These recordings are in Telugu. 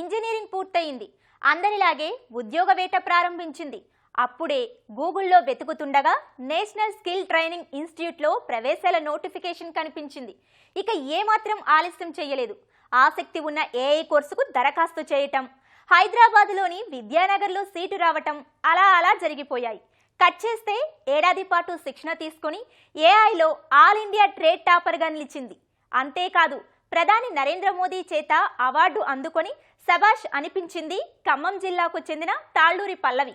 ఇంజనీరింగ్ పూర్తయింది. అందరిలాగే ఉద్యోగ వేట ప్రారంభించింది. అప్పుడే గూగుల్లో వెతుకుతుండగా నేషనల్ స్కిల్ ట్రైనింగ్ ఇన్స్టిట్యూట్లో ప్రవేశాల నోటిఫికేషన్ కనిపించింది. ఇక ఏమాత్రం ఆలస్యం చేయలేదు. ఆసక్తి ఉన్న ఏఐ కోర్సుకు దరఖాస్తు చేయటం హైదరాబాద్లోని విద్యానగర్లో సీటు రావటం అలా అలా జరిగిపోయాయి. కట్ చేస్తే ఏడాది పాటు శిక్షణ తీసుకొని ఏఐలో ఆల్ ఇండియా ట్రేడ్ టాపర్గా నిలిచింది. అంతేకాదు ప్రధాని నరేంద్ర మోదీ చేత అవార్డు అందుకొని సబాష్ అనిపించింది ఖమ్మం జిల్లాకు చెందిన తాళ్ళూరి పల్లవి.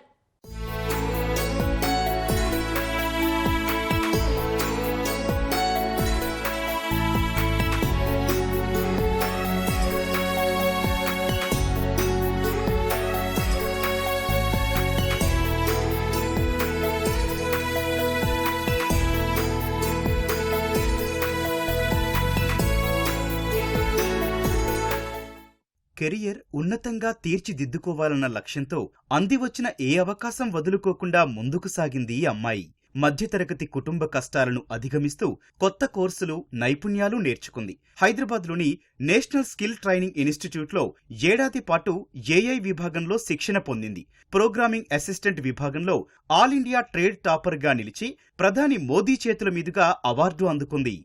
కెరియర్ ఉన్నతంగా తీర్చిదిద్దుకోవాలన్న లక్ష్యంతో అందివచ్చిన ఏ అవకాశం వదులుకోకుండా ముందుకు సాగింది ఈ అమ్మాయి. మధ్యతరగతి కుటుంబ కష్టాలను అధిగమిస్తూ కొత్త కోర్సులు నైపుణ్యాలు నేర్చుకుంది. హైదరాబాద్లోని నేషనల్ స్కిల్ ట్రైనింగ్ ఇన్స్టిట్యూట్లో ఏడాది పాటు ఏఐ విభాగంలో శిక్షణ పొందింది. ప్రోగ్రామింగ్ అసిస్టెంట్ విభాగంలో ఆల్ ఇండియా ట్రేడ్ టాపర్గా నిలిచి ప్రధాని మోదీ చేతుల మీదుగా అవార్డు అందుకుంది.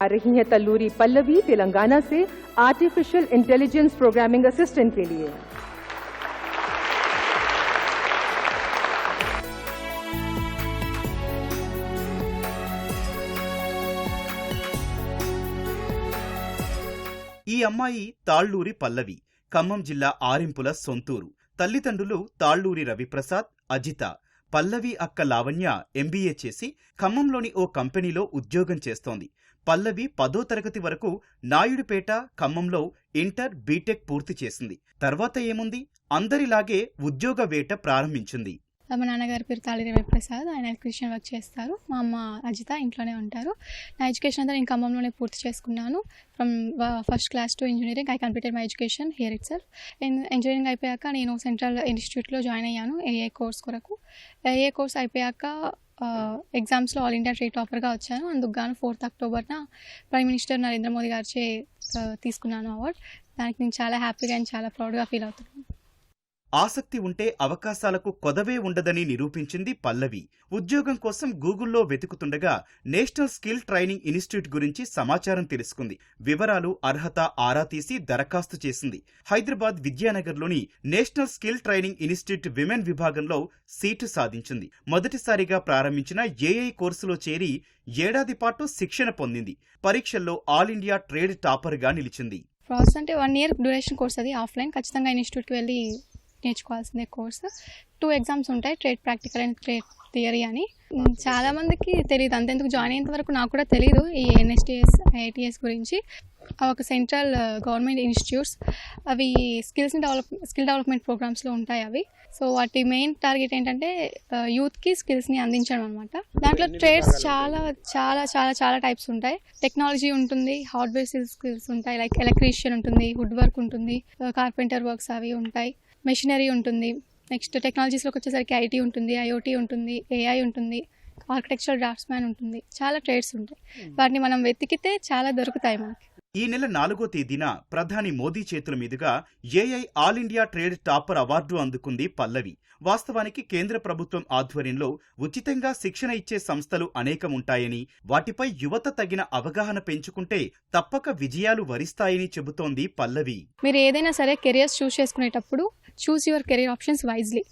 आ रही हैं तल्लूरी पल्लवी तेलंगाना से आर्टिफिशियल इंटेलिजेंस प्रोग्रामिंग असिस्टेंट के लिए ఈ అమ్మాయి తాళ్ళూరి పల్లవి ఖమ్మం జిల్లా ఆరింపుల సొంతూరు తల్లిదండ్రులు తాళ్ళూరి రవిప్రసాద్ అజిత పల్లవి అక్క లావణ్య ఎంబీఏ చేసి ఖమ్మంలోని ఓ కంపెనీలో ఉద్యోగం చేస్తోంది. పల్లవి పదో తరగతి వరకు నాయుడుపేట ఖమ్మంలో ఇంటర్ బీటెక్ పూర్తి చేసింది. తర్వాత ఏముంది? అందరిలాగే ఉద్యోగ వేట ప్రారంభించింది. మా నాన్నగారి పేరు తాళి రవిప్రసాద్. ఆయన ఎలక్ట్రీషియన్ వర్క్ చేస్తారు. మా అమ్మ అజిత ఇంట్లోనే ఉంటారు. నా ఎడ్యుకేషన్ అంతా నేను ఖమ్మంలోనే పూర్తి చేసుకున్నాను. From first class to engineering I completed my education here itself engineering అయిపోయాక నేను సెంట్రల్ ఇన్స్టిట్యూట్లో జాయిన్ అయ్యాను ఏఏ కోర్స్ కొరకు. ఏఏ కోర్స్ అయిపోయాక ఎగ్జామ్స్లో ఆల్ ఇండియా ట్రేట్ టాపర్గా వచ్చాను. అందుకు గాను ఫోర్త్ అక్టోబర్న ప్రైమ్ మినిస్టర్ నరేంద్ర మోదీ గారిచే తీసుకున్నాను అవార్డ్. దానికి నేను చాలా హ్యాపీగా అండ్ చాలా ప్రౌడ్గా ఫీల్ అవుతున్నాను ఆసక్తి ఉంటే అవకాశాలకు కొదవే ఉండదని నిరూపించింది పల్లవి. ఉద్యోగం కోసం గూగుల్లో వెతుకుతుండగా నేషనల్ స్కిల్ ట్రైనింగ్ ఇన్స్టిట్యూట్ గురించి సమాచారం తెలుసుకుంది. వివరాలు అర్హత ఆరా తీసి దరఖాస్తు చేసింది. Hyderabad విద్యానగర్లోని national skill training institute women విభాగంలో సీటు సాధించింది. మొదటిసారిగా ప్రారంభించిన ఏఐ కోర్సులో చేరి ఏడాది పాటు శిక్షణ పొందింది. పరీక్షల్లో ఆల్ ఇండియా ట్రేడ్ టాపర్గా నిలిచింది. ప్రాసెస్ అంటే వన్ ఇయర్ డ్యూరేషన్ కోర్స్ అది. ఆఫ్లైన్ ఖచ్చితంగా ఇన్స్టిట్యూట్కి వెళ్ళి నేర్చుకోవాల్సిందే కోర్స్. టూ ఎగ్జామ్స్ ఉంటాయి trade practical and trade theory అని. మ్, చాలా మందికి తెలియదు అంతెందుకు జాయిన్ అయ్యేంత వరకు నాకు కూడా తెలియదు ఈ ఎన్ఎస్టిఎస్ ఐఐటిఎస్ గురించి. ఒక సెంట్రల్ గవర్నమెంట్ ఇన్స్టిట్యూట్స్ అవి స్కిల్స్ డెవలప్ స్కిల్ డెవలప్మెంట్ ప్రోగ్రామ్స్లో ఉంటాయి అవి. సో వాటి మెయిన్ టార్గెట్ ఏంటంటే యూత్కి స్కిల్స్ని అందించడం అనమాట దాంట్లో ట్రేడ్స్ చాలా చాలా చాలా చాలా టైప్స్ ఉంటాయి. టెక్నాలజీ ఉంటుంది హార్డ్వేర్ స్కిల్స్ ఉంటాయి. లైక్ ఎలక్ట్రీషియన్ ఉంటుంది వుడ్ వర్క్ ఉంటుంది కార్పెంటర్ వర్క్స్ అవి ఉంటాయి. మెషినరీ ఉంటుంది. నెక్స్ట్ టెక్నాలజీస్లోకి వచ్చేసరికి ఐటీ ఉంటుంది ఐఓటీ ఉంటుంది ఏఐ ఉంటుంది ఆర్కిటెక్చరల్ డ్రాఫ్ట్స్ మ్యాన్ ఉంటుంది. చాలా ట్రేడ్స్ ఉంటాయి. వాటిని మనం వెతికితే చాలా దొరుకుతాయి మనకి. ఈ నెల నాలుగో తేదీన ప్రధాని మోదీ చేతుల మీదుగా AI all India trade topper award అందుకుంది పల్లవి. వాస్తవానికి కేంద్ర ప్రభుత్వం ఆధ్వర్యంలో ఉచితంగా శిక్షణ ఇచ్చే సంస్థలు అనేకం ఉంటాయని వాటిపై యువత తగిన అవగాహన పెంచుకుంటే తప్పక విజయాలు వరిస్తాయని చెబుతోంది పల్లవి. మీరు ఏదైనా సరే కెరియర్స్ చూస్ చేసుకునేటప్పుడు choose your career options wisely.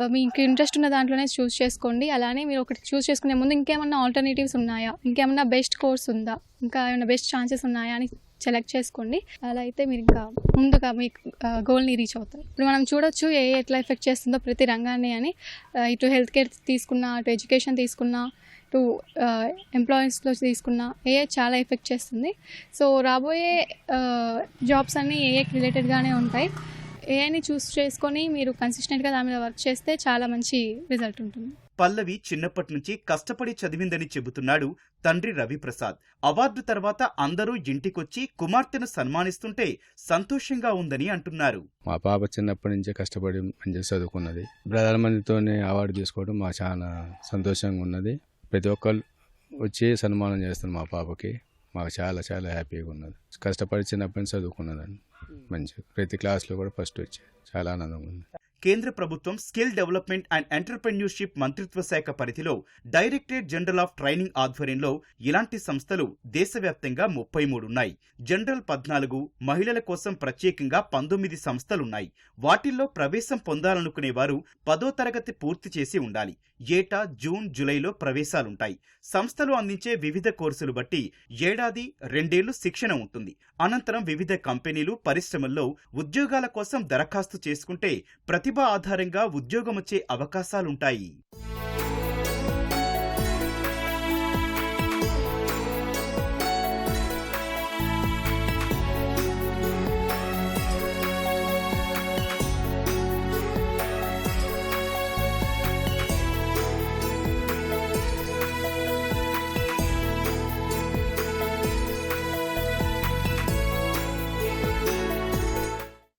Uh, మీకు ఇంట్రెస్ట్ ఉన్న దాంట్లోనే చూస్ చేసుకోండి. అలానే మీరు ఒకటి చూస్ చేసుకునే ముందు ఇంకేమన్నా ఆల్టర్నేటివ్స్ ఉన్నాయా? ఇంకేమన్నా బెస్ట్ కోర్స్ ఉందా? ఇంకా ఏమైనా బెస్ట్ ఛాన్సెస్ ఉన్నాయా అని సెలెక్ట్ చేసుకోండి. అలా అయితే మీరు ఇంకా ముందుగా మీ uh, గోల్ని రీచ్ అవుతారు. ఇప్పుడు మనం చూడొచ్చు ఏ ఎట్లా ఎఫెక్ట్ చేస్తుందో ప్రతి రంగాన్ని అని. Uh, ఇటు హెల్త్ కేర్ తీసుకున్నా అటు ఎడ్యుకేషన్ తీసుకున్నా ఇటు ఎంప్లాయీస్లో తీసుకున్నా ఏఏ చాలా ఎఫెక్ట్ చేస్తుంది. సో రాబోయే జాబ్స్ అన్నీ ఏఏకి రిలేటెడ్గానే ఉంటాయి. ఏఐని చూస్ చేసుకొని మీరు కన్సిస్టెంట్గా దాని మీద వర్క్ చేస్తే చాలా మంచి రిజల్ట్ ఉంటుంది. పల్లవి చిన్నప్పటి నుంచి కష్టపడి చదివిందని చెబుతున్నాడు తండ్రి రవిప్రసాద్. అవార్డు తర్వాత అందరూ ఇంటికొచ్చి కుమార్తెను సన్మానిస్తుంటే సంతోషంగా ఉందని అంటున్నారు. మా పాప చిన్నప్పటి నుంచే కష్టపడి మంచిగా చదువుకున్నది. ప్రధానమంత్రితోనే అవార్డు తీసుకోవడం మాకు చాలా సంతోషంగా ఉన్నది. ప్రతి ఒక్కరు వచ్చి సన్మానం చేస్తారు మా పాపకి. మాకు చాలా చాలా హ్యాపీగా ఉన్నది. కష్టపడి చిన్నప్పటి నుంచి చదువుకున్నదండి. మంచిగా ప్రతి క్లాస్లో కూడా ఫస్ట్ వచ్చాయి చాలా ఆనందంగా ఉంది. కేంద్ర ప్రభుత్వం స్కిల్ డెవలప్మెంట్ అండ్ ఎంటర్ప్రెన్యూర్షిప్ మంత్రిత్వ శాఖ పరిధిలో డైరెక్టరేట్ జనరల్ ఆఫ్ ట్రైనింగ్ ఆధ్వర్యంలో ఇలాంటి సంస్థలు దేశవ్యాప్తంగా ముప్పై మూడున్నాయి జనరల్ పద్నాలుగు మహిళల కోసం ప్రత్యేకంగా పంతొమ్మిది సంస్థలున్నాయి. వాటిల్లో ప్రవేశం పొందాలనుకునే వారు పదో తరగతి పూర్తి చేసి ఉండాలి. ఏటా జూన్ జూలైలో ప్రవేశాలుంటాయి. సంస్థలు అందించే వివిధ కోర్సులు బట్టి ఏడాది రెండేళ్ళు శిక్షణ ఉంటుంది. అనంతరం వివిధ కంపెనీలు పరిశ్రమల్లో ఉద్యోగాల కోసం దరఖాస్తు చేసుకుంటే ప్రతి ప్రతిభ ఆధారంగా ఉద్యోగమొచ్చే అవకాశాలుంటాయి.